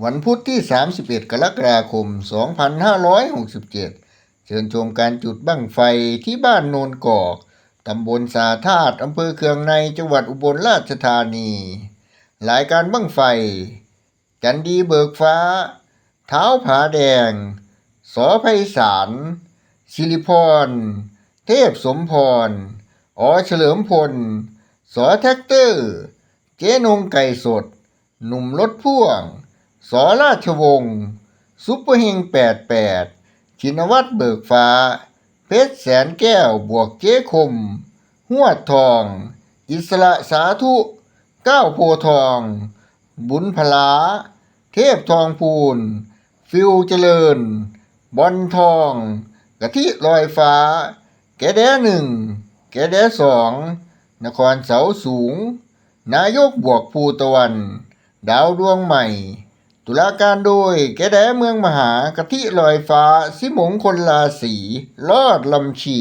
วันพุธที่ 31 กรกฎาคม 2567 เชิญชมการจุดบั้งไฟที่บ้านโนนกอก ตำบลสาธาตุอำเภอเคืองในจังหวัดอุบลราชธานี หลายการบั้งไฟจันดีเบิกฟ้า เท้าผาแดง สอไพศาลสิริพร เทพสมพรอเฉลิมพล สอแท็กเตอร์ เจ๊นงไก่สด หนุ่มรถพ่วง สอราชวงศ์ซุปเปอร์เฮง88ชินวัตรเบิกฟ้า เพชรแสนแก้วบวกเจ๊คมหวดทอง อิสระสาธุก้าวโพทอง บุญพลา เทพทองพูน ฟิวเจริญ บอลทองกะทิลอยฟ้า แกแดหนึ่ง แกแดสอง นครเสาสูง นายกบวกภูตะวัน ดาวดวงใหม่ ตุลาการโดยแกแดเมืองมหากะทิลอยฟ้า สิมงคนลาสีลอดลำชี